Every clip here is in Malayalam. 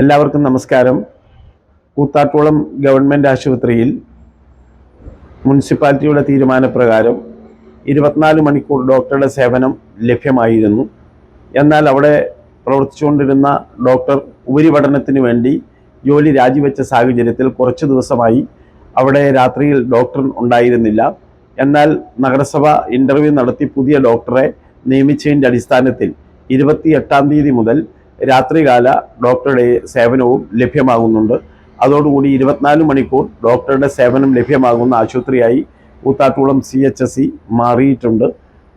എല്ലാവർക്കും നമസ്കാരം. കൂത്താട്ടുകുളം ഗവൺമെന്റ് ആശുപത്രിയിൽ മുനിസിപ്പാലിറ്റിയുടെ തീരുമാനപ്രകാരം ഇരുപത്തിനാല് മണിക്കൂർ ഡോക്ടറുടെ സേവനം ലഭ്യമായിരുന്നു. എന്നാൽ അവിടെ പ്രവർത്തിച്ചുകൊണ്ടിരുന്ന ഡോക്ടർ ഉപരിപഠനത്തിന് വേണ്ടി ജോലി രാജിവെച്ച സാഹചര്യത്തിൽ കുറച്ച് ദിവസമായി അവിടെ രാത്രിയിൽ ഡോക്ടർ ഉണ്ടായിരുന്നില്ല. എന്നാൽ നഗരസഭ ഇന്റർവ്യൂ നടത്തി പുതിയ ഡോക്ടറെ നിയമിച്ചതിന്റെ അടിസ്ഥാനത്തിൽ ഇരുപത്തി എട്ടാം തീയതി മുതൽ രാത്രികാല ഡോക്ടറുടെ സേവനവും ലഭ്യമാകുന്നുണ്ട്. അതോടുകൂടി ഇരുപത്തിനാല് മണിക്കൂർ ഡോക്ടറുടെ സേവനം ലഭ്യമാകുന്ന ആശുപത്രിയായി Koothattukulam C H S C മാറിയിട്ടുണ്ട്.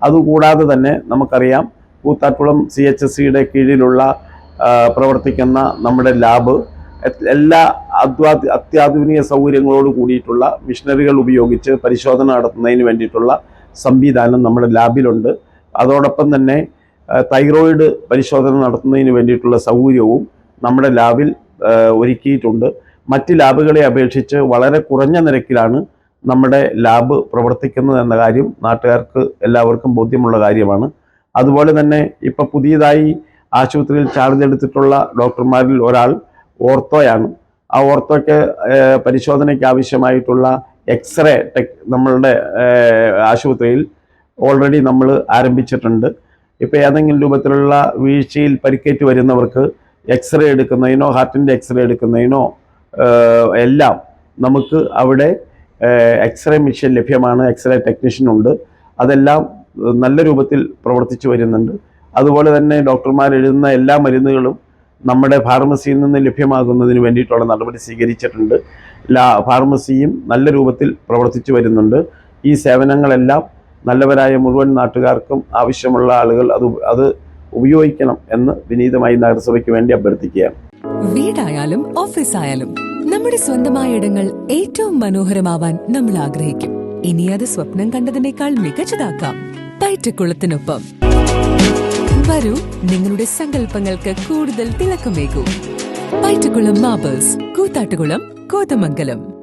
അതുകൂടാതെ തന്നെ നമുക്കറിയാം കൂത്താട്ടുകുളം സി എച്ച് എസ് സിയുടെ കീഴിലുള്ള പ്രവർത്തിക്കുന്ന നമ്മുടെ ലാബ് എല്ലാ അത്വാ അത്യാധുനിക സൗകര്യങ്ങളോട് കൂടിയിട്ടുള്ള മിഷനറികൾ ഉപയോഗിച്ച് പരിശോധന നടത്തുന്നതിന് വേണ്ടിയിട്ടുള്ള സംവിധാനം നമ്മുടെ ലാബിലുണ്ട്. അതോടൊപ്പം തന്നെ തൈറോയിഡ് പരിശോധന നടത്തുന്നതിന് വേണ്ടിയിട്ടുള്ള സൗകര്യവും നമ്മുടെ ലാബിൽ ഒരുക്കിയിട്ടുണ്ട്. മറ്റ് ലാബുകളെ അപേക്ഷിച്ച് വളരെ കുറഞ്ഞ നിരക്കിലാണ് നമ്മുടെ ലാബ് പ്രവർത്തിക്കുന്നത് എന്ന കാര്യം നാട്ടുകാർക്ക് എല്ലാവർക്കും ബോധ്യമുള്ള കാര്യമാണ്. അതുപോലെ തന്നെ ഇപ്പം പുതിയതായി ആശുപത്രിയിൽ ചാർജ് എടുത്തിട്ടുള്ള ഡോക്ടർമാരിൽ ഒരാൾ ഓർത്തോയാണ്. ആ ഓർത്തോയ്ക്ക് പരിശോധനയ്ക്ക് ആവശ്യമായിട്ടുള്ള എക്സ്റേ ടെക് നമ്മളുടെ ആശുപത്രിയിൽ ഓൾറെഡി നമ്മൾ ആരംഭിച്ചിട്ടുണ്ട്. ഇപ്പോൾ ഏതെങ്കിലും രൂപത്തിലുള്ള വീഴ്ചയിൽ പരിക്കേറ്റ് വരുന്നവർക്ക് എക്സ്റേ എടുക്കുന്നതിനോ ഹാർട്ടിന്റെ എക്സ്റേ എടുക്കുന്നതിനോ എല്ലാം നമുക്ക് അവിടെ എക്സ്റേ മെഷീൻ ലഭ്യമാണ്. എക്സ്റേ ടെക്നീഷ്യൻ ഉണ്ട്. അതെല്ലാം നല്ല രൂപത്തിൽ പ്രവർത്തിച്ചു വരുന്നുണ്ട്. അതുപോലെ തന്നെ ഡോക്ടർമാർ എഴുതുന്ന എല്ലാ മരുന്നുകളും നമ്മുടെ ഫാർമസിയിൽ നിന്ന് ലഭ്യമാകുന്നതിന് വേണ്ടിയിട്ടുള്ള നടപടി സ്വീകരിച്ചിട്ടുണ്ട്. ലാ ഫാർമസിയും നല്ല രൂപത്തിൽ പ്രവർത്തിച്ചു വരുന്നുണ്ട്. ഈ സേവനങ്ങളെല്ലാം നല്ലവരായ മുഴുവൻ നാട്ടുകാർക്കും ആവശ്യമുള്ള ആളുകൾ അത് അത് ഉപയോഗിക്കണം എന്ന് വിനീതമായി നഗരസഭയ്ക്ക് വേണ്ടി അഭ്യർത്ഥിക്കുകയാണ്. വീടായാലും ഓഫീസായാലും നമ്മുടെ സ്വന്തമായ ഇടങ്ങൾ ഏറ്റവും മനോഹരമാവാൻ നമ്മൾ ആഗ്രഹിക്കും. ഇനി അത് സ്വപ്നം കണ്ടതിനേക്കാൾ മികച്ചതാക്കാം. പയറ്റക്കുളത്തിനൊപ്പം വരൂ നിങ്ങളുടെ സങ്കല്പങ്ങൾക്ക് കൂടുതൽ തിളക്കമേകൂ. പയറ്റക്കുളം മാബേഴ്സ് കൂത്താട്ടുകുളം കോതമംഗലം.